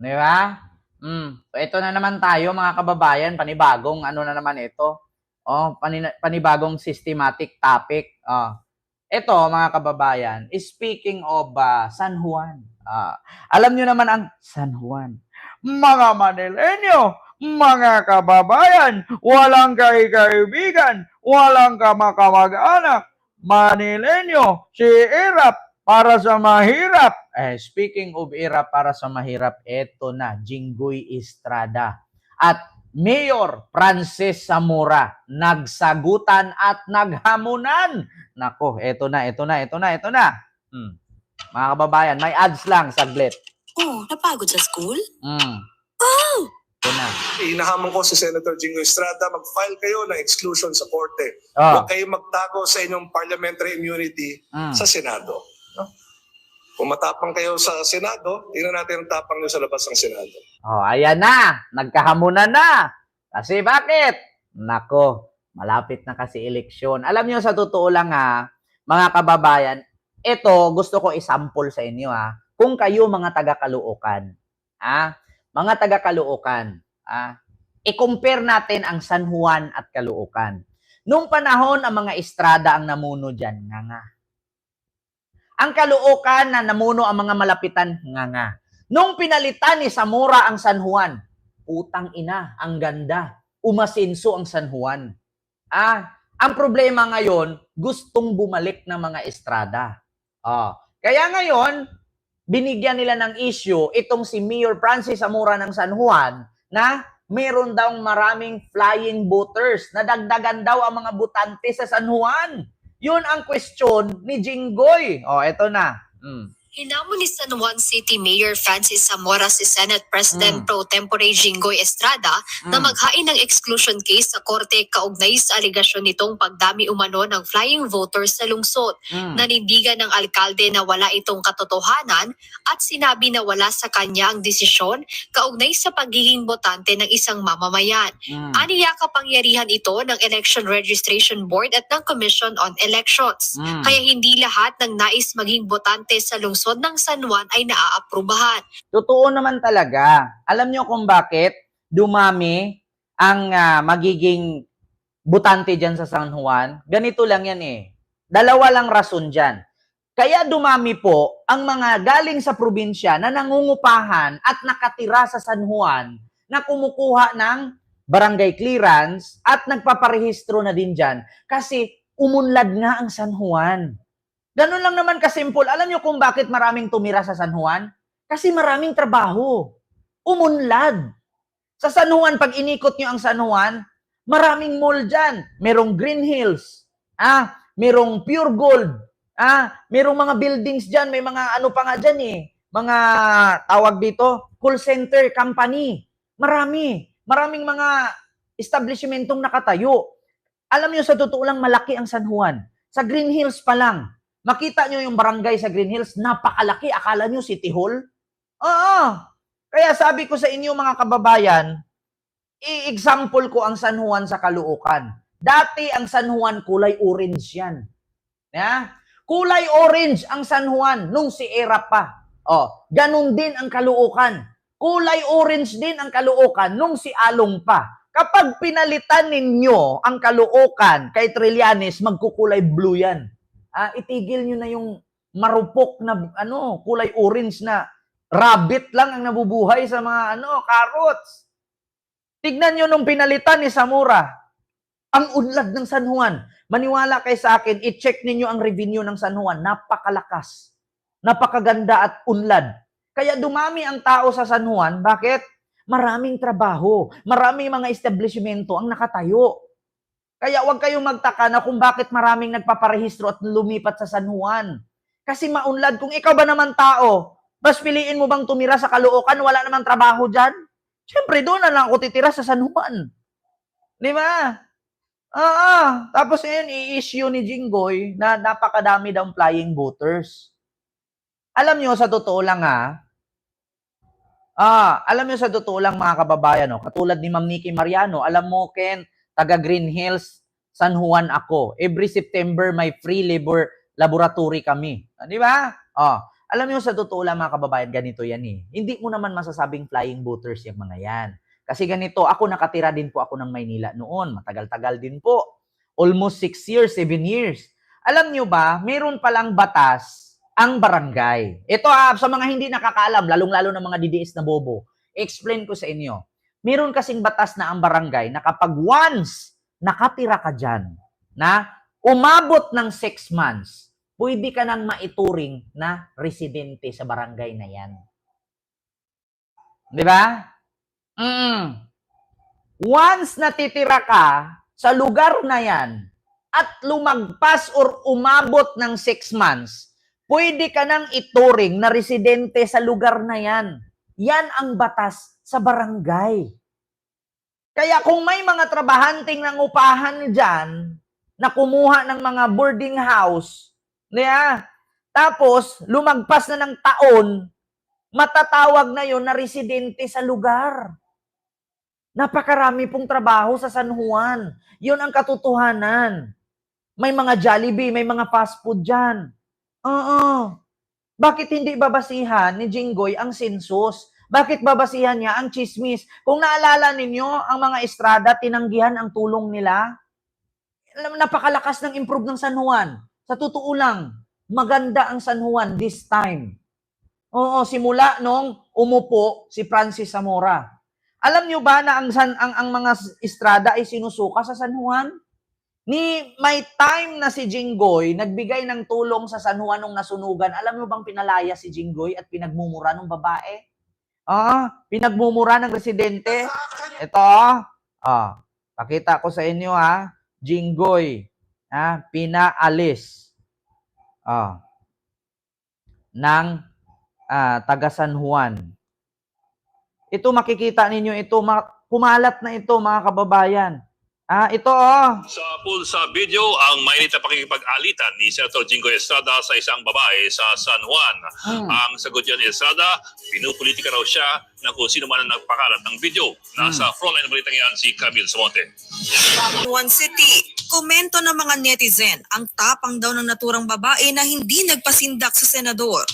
Di ba? Mm. Ito na naman tayo, mga kababayan, panibagong ano na naman ito. Oh, panibagong systematic topic. Oh. Ito, mga kababayan, speaking of ah, San Juan. Ah, alam nyo naman ang San Juan. Mga Manileño, mga kababayan, walang kaibigan, walang kamakamag-anak. Manileño, si Irap para sa mahirap. Eh, speaking of Irap para sa mahirap, eto na, Jinggoy Estrada. At Mayor Francis Zamora, nagsagutan at naghamunan. Nako, eto na, eto na, eto na, eto na. Hmm. Mga kababayan, may ads lang, saglit. Oh, napagod sa school? Hmm. Oh! Ito na. Inahamon ko si Senator Jingo Estrada, mag-file kayo ng exclusion sa korte. Oh. Huwag kayong magtago sa inyong parliamentary immunity Mm. sa Senado. No? Kung matapang kayo sa Senado, tingnan natin ang tapang nyo sa labas ng Senado. Oh, ayan na. Nagkahamunan na. Kasi bakit? Nako, malapit na kasi eleksyon. Alam niyo sa totoo lang ha, mga kababayan, ito gusto ko isample sa inyo ha. Kung kayo mga taga-Caloocan, ha? Mga taga-Caloocan, ha? I-compare natin ang San Juan at Caloocan. Nung panahon ang mga estrada ang namuno diyan, nga nga. Ang Caloocan na namuno ang mga malapitan, nga nga. Nung pinalitan ni Zamora ang San Juan, utang ina, ang ganda. Umasinso ang San Juan. Ah, ang problema ngayon, gustong bumalik ng mga estrada. Ah, kaya ngayon, binigyan nila ng issue itong si Mayor Francis Zamora ng San Juan na meron daw maraming flying voters. Nadagdagan daw ang mga butante sa San Juan. Yun ang question ni Jinggoy. Oh, eto na. Mm. Hinamon ni San Juan City Mayor Francis Zamora si Senate President Mm. Pro Tempore Jinggoy Estrada na Mm. maghain ng exclusion case sa korte kaugnay sa aligasyon nitong pagdami umano ng flying voters sa lungsod. Mm. Nanindigan ng alkalde na wala itong katotohanan at sinabi na wala sa kanya ang desisyon kaugnay sa pagiging botante ng isang mamamayan. Mm. Aniya kapangyarihan ito ng Election Registration Board at ng Commission on Elections. Mm. Kaya hindi lahat ng nais maging botante sa lungsod ng San Juan ay naaaprubahan. Totoo naman talaga. Alam nyo kung bakit dumami ang ah, magiging butante dyan sa San Juan? Ganito lang yan eh. Dalawa lang rason dyan. Kaya dumami po ang mga galing sa probinsya na nangungupahan at nakatira sa San Juan na kumukuha ng barangay clearance at nagpaparehistro na din dyan kasi umunlad nga ang San Juan. Ganun lang naman kasimple. Alam nyo kung bakit maraming tumira sa San Juan? Kasi maraming trabaho. Umunlad. Sa San Juan, pag inikot nyo ang San Juan, maraming mall dyan. Merong Green Hills. Ah, merong Pure Gold. Ah, merong mga buildings dyan. May mga ano pa nga dyan eh. Mga tawag dito, call center company. Marami. Maraming mga establishmentong nakatayo. Alam nyo, sa totoo lang, malaki ang San Juan. Sa Green Hills pa lang, makita nyo yung barangay sa Green Hills, napakalaki. Akala nyo City Hall? Oo. Kaya sabi ko sa inyo mga kababayan, i-example ko ang San Juan sa Caloocan. Dati ang San Juan kulay orange yan. Ya? Kulay orange ang San Juan nung si Era pa. Oh, ganun din ang Caloocan. Kulay orange din ang Caloocan nung si Along pa. Kapag pinalitan ninyo ang Caloocan kay Trillanes, magkukulay blue yan. Ah, itigil nyo na yung marupok na ano, kulay orange na rabbit lang ang nabubuhay sa mga ano, carrots. Tignan nyo nung pinalitan ni Samura, ang unlad ng San Juan. Maniwala kay sa akin, i-check ninyo ang revenue ng San Juan. Napakalakas. Napakaganda at unlad. Kaya dumami ang tao sa San Juan. Bakit? Maraming trabaho. Maraming mga establishmento ang nakatayo. Kaya huwag kayong magtaka na kung bakit maraming nagpaparehistro at lumipat sa San Juan. Kasi maunlad. Kung ikaw ba naman tao, mas piliin mo bang tumira sa Caloocan, wala namang trabaho dyan? Siyempre, doon na lang ako titira sa San Juan. Di ba? Ah, tapos ngayon, i-issue ni Jinggoy na napakadami daw flying voters. Alam nyo, sa totoo lang ha, ah, alam nyo sa totoo lang mga kababayan, no, katulad ni Ma'am Nikki Mariano, alam mo, Ken, taga Green Hills, San Juan ako. Every September, may free labor laboratory kami. Ah, Di ba? Oh, Alam niyo sa totoo lang mga kababayan, ganito yan eh. Hindi mo naman masasabing flying boaters yung mga yan. Kasi ganito, ako nakatira din po ako ng Maynila noon. Matagal-tagal din po. Almost 6 years, 7 years. Alam niyo ba, meron palang batas ang barangay. Ito ah, sa mga hindi nakakaalam, lalong-lalo ng mga DDS na bobo, explain ko sa inyo. Meron kasing batas na ang barangay na kapag once nakatira ka dyan, na umabot ng 6 months, pwede ka nang maituring na residente sa barangay na yan. Di ba? Mm. Once natitira ka sa lugar na yan at lumagpas or umabot ng 6 months, pwede ka nang ituring na residente sa lugar na yan. Yan ang batas sa barangay. Kaya kung may mga trabahanting ng upahan dyan na kumuha ng mga boarding house, niya, tapos lumagpas na ng taon, matatawag na yon na residente sa lugar. Napakarami pong trabaho sa San Juan. Yun ang katotohanan. May mga Jollibee, may mga fast food dyan. Oo. Bakit hindi babasihan ni Jinggoy ang census? Bakit babasihan niya ang chismis? Kung naalala ninyo, ang mga estrada, tinanggihan ang tulong nila. Napakalakas ng improve ng San Juan. Sa totoo lang, maganda ang San Juan this time. Oo, simula nung umupo si Francis Zamora. Alam niyo ba na ang, san, ang, ang mga estrada ay sinusuka sa San Juan? Ni may time na si Jinggoy nagbigay ng tulong sa San Juan nung nasunugan. Alam niyo bang pinalaya si Jinggoy at pinagmumura ng babae? Ah, pinagmumura ng residente. Ito, ah, pakita ko sa inyo ha. Jinggoy, ah, pinaalis. Ah, ng ah, taga San Juan. Ito makikita ninyo ito, ma- kumalat na ito mga kababayan. Ah, ito oh. Sa pool sa video, ang mainit na pakikipag-alitan ni Senator Jingo Estrada sa isang babae sa San Juan. Hmm. Ang sagot niya ni Estrada, pinupolitika raw siya ng kung sino man ang nagpakalat ng video. Nasa frontline ng balitang yan si Camille Samonte. One City. Komento ng mga netizen, ang tapang daw ng naturang babae na hindi nagpasindak sa senador.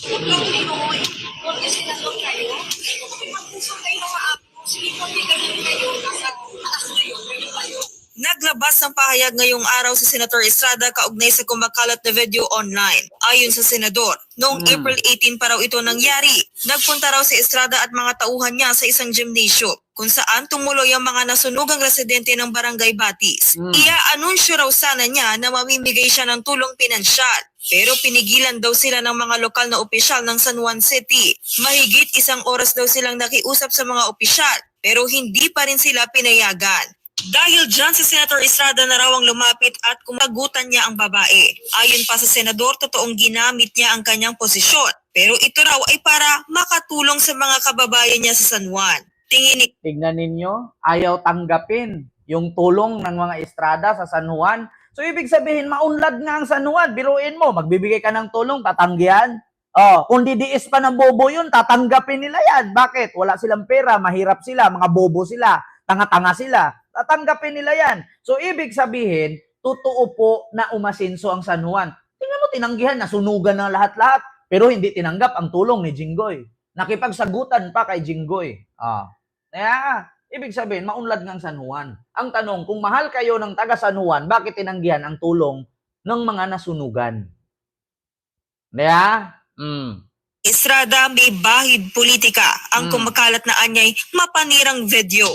Naglabas ng pahayag ngayong araw si Senator Estrada kaugnay sa kumakalat na video online. Ayon sa senador, noong Hmm. April 18 pa raw ito nangyari. Nagpunta raw si Estrada at mga tauhan niya sa isang gymnasium kung saan tumuloy ang mga nasunugang residente ng Barangay Batis. Hmm. Ia-anunsyo raw sana niya na mamimigay siya ng tulong pinansyal. Pero pinigilan daw sila ng mga lokal na opisyal ng San Juan City. Mahigit isang oras daw silang nakiusap sa mga opisyal pero hindi pa rin sila pinayagan. Dahil dyan si Senator Estrada na raw ang lumapit at kumagutan niya ang babae. Ayon pa sa senador, totoong ginamit niya ang kanyang posisyon. Pero ito raw ay para makatulong sa mga kababayan niya sa San Juan. Tingin ni Tignan ninyo, ayaw tanggapin yung tulong ng mga estrada sa San Juan. So, ibig sabihin, maunlad nga ang San Juan. Biruin mo, magbibigay ka ng tulong, tatanggihan. Oh, kung didiis pa ng bobo yun, tatanggapin nila yan. Bakit? Wala silang pera, mahirap sila, mga bobo sila, tanga-tanga sila. Tatanggapin nila yan. So, ibig sabihin, totoo po na umasinso ang San Juan. Tingnan mo, tinanggihan, nasunugan na lahat-lahat. Pero hindi tinanggap ang tulong ni Jinggoy. Nakipagsagutan pa kay Jinggoy. Ah. Kaya, ibig sabihin, maunlad ng San Juan. Ang tanong, kung mahal kayo ng taga San Juan, bakit tinanggihan ang tulong ng mga nasunugan? Kaya, mm, Estrada may bahid politika ang Hmm. kumakalat na anyay mapanirang video.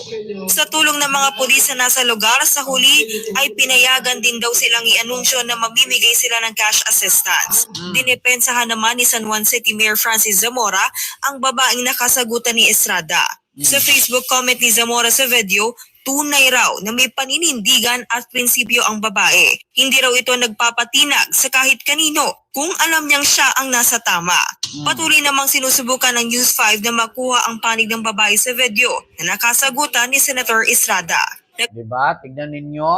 Sa tulong ng mga pulis na nasa lugar sa huli ay pinayagan din daw silang i-anunsyo na mamimigay sila ng cash assistance. Hmm. Dinepensahan naman ni San Juan City Mayor Francis Zamora ang babaeng nakasagutan ni Estrada. Sa Facebook comment ni Zamora sa video, tunay raw na may paninindigan at prinsipyo ang babae. Hindi raw ito nagpapatinag sa kahit kanino kung alam niyang siya ang nasa tama. Patuloy namang sinusubukan ng News 5 na makuha ang panig ng babae sa video na nakasagutan ni Senator Estrada. di ba? Tignan ninyo,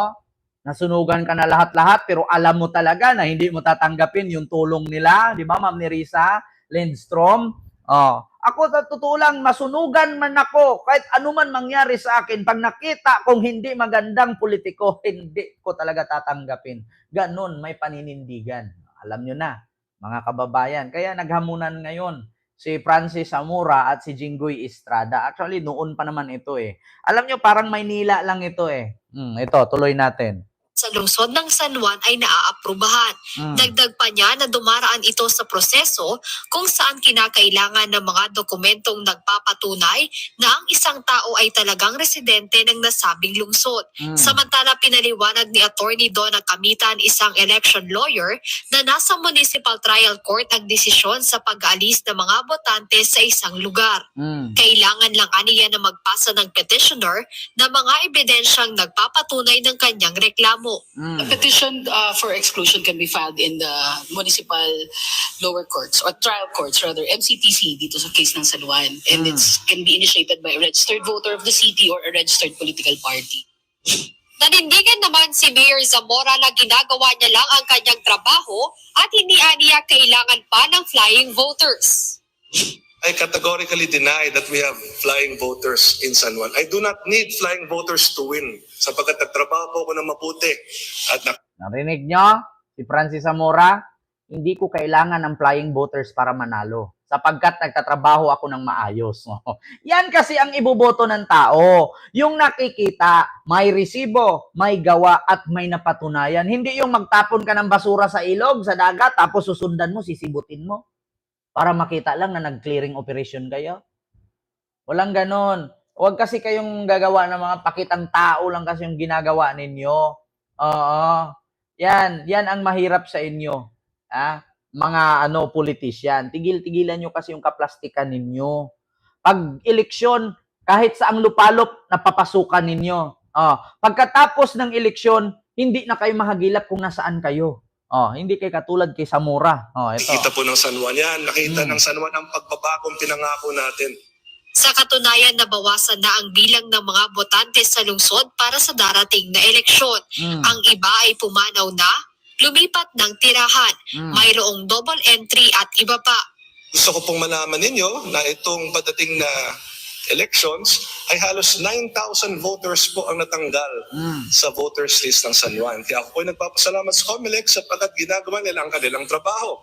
nasunugan ka na lahat-lahat, pero alam mo talaga na hindi mo tatanggapin yung tulong nila, di ba, Ma'am Nerissa Lindstrom? Oh. Ako sa totoo lang, masunugan man ako, kahit anuman mangyari sa akin, pag nakita kong hindi magandang politiko, hindi ko talaga tatanggapin. Ganon, may paninindigan. Alam nyo na, mga kababayan. Kaya naghamunan ngayon si Francis Zamora at si Jinggoy Estrada. Actually, noon pa naman ito eh. Alam nyo, parang Maynila lang ito eh. Hmm, ito, tuloy natin. Sa lungsod ng San Juan ay naaaprubahan. Hmm. Dagdag pa niya na dumaraan ito sa proseso kung saan kinakailangan ng mga dokumentong nagpapatunay na ang isang tao ay talagang residente ng nasabing lungsod. Hmm. Samantala pinaliwanag ni Attorney Donna Kamitan, isang election lawyer, na nasa municipal trial court ang desisyon sa pag-aalis ng mga botante sa isang lugar. Hmm. Kailangan lang aniya na magpasa ng petitioner na mga ebidensyang nagpapatunay ng kanyang reklamo. Hmm. A petition uh, for exclusion can be filed in the municipal lower courts or trial courts rather MCTC dito sa case ng San Juan and Mm. it's can be initiated by a registered voter of the city or a registered political party. Nanindigan naman si Mayor Zamora na ginagawa niya lang ang kanyang trabaho at hindi aniya kailangan pa ng flying voters. I categorically deny that we have flying voters in San Juan. I do not need flying voters to win sapagkat nagtrabaho po ako ng mabuti at nak- Narinig nyo? Si Francis Zamora, hindi ko kailangan ng flying voters para manalo sapagkat nagtatrabaho ako ng maayos. Yan kasi ang iboboto ng tao. Yung nakikita, may resibo, may gawa at may napatunayan. Hindi yung magtapon ka ng basura sa ilog, sa dagat, tapos susundan mo, sisibutin mo. Para makita lang na nag-clearing operation kayo. Walang ganon. Huwag kasi kayong gagawa ng mga pakitang tao lang kasi yung ginagawa ninyo. Oo. Yan, yan ang mahirap sa inyo. Ah, mga ano politician. Tigil-tigilan nyo kasi yung kaplastikan ninyo. Pag eleksyon, kahit sa ang lupalop, napapasukan ninyo. Oh, pagkatapos ng eleksyon, hindi na kayo mahagilap kung nasaan kayo. Oh, hindi kayo katulad kay Samura. Oh, ito. nakikita po ng San Juan yan. Nakita Mm. ng San Juan ang pagbabagong pinangako natin. Sa katunayan, nabawasan na ang bilang ng mga botante sa lungsod para sa darating na eleksyon. Mm, Ang iba ay pumanaw na, lumipat ng tirahan, mm. mayroong double entry at iba pa. Gusto ko pong malaman ninyo na itong padating na elections ay halos 9,000 voters po ang natanggal Mm. sa voters list ng San Juan. Kaya ako po ay nagpapasalamat sa COMELEC sapagkat ginagawa nila ang kanilang trabaho.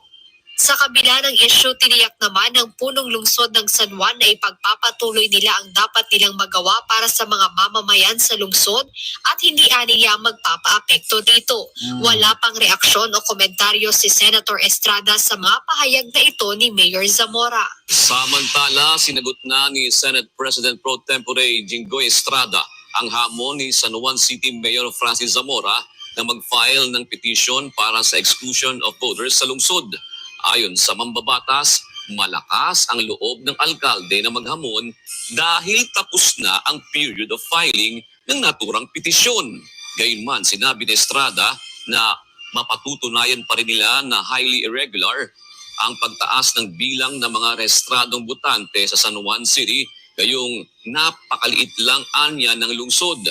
Sa kabila ng issue, tiniyak naman ng punong lungsod ng San Juan na ipagpapatuloy nila ang dapat nilang magawa para sa mga mamamayan sa lungsod at hindi aniya magpapaapekto dito. Mm. Wala pang reaksyon o komentaryo si Senator Estrada sa mga pahayag na ito ni Mayor Zamora. Samantala, sinagot na ni Senate President Pro Tempore Jinggoy Estrada ang hamon ni San Juan City Mayor Francis Zamora na mag-file ng petition para sa exclusion of voters sa lungsod. Ayon sa mambabatas, malakas ang loob ng alkalde na maghamon dahil tapos na ang period of filing ng naturang petisyon. Gayunman, sinabi ni Estrada na mapatutunayan pa rin nila na highly irregular ang pagtaas ng bilang ng mga restradong butante sa San Juan City gayong napakaliit lang anya ng lungsod.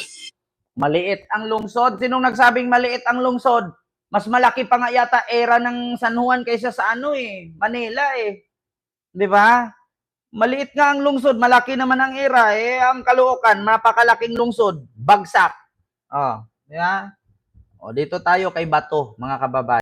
Maliit ang lungsod. Sinong nagsabing maliit ang lungsod? Mas malaki pa nga yata era ng San Juan kaysa sa ano eh, Manila eh. 'Di ba? Maliit nga ang lungsod, malaki naman ang era eh. Ang Caloocan, napakalaking lungsod, bagsak. Oh, 'di ba? O dito tayo kay Bato, mga kababayan.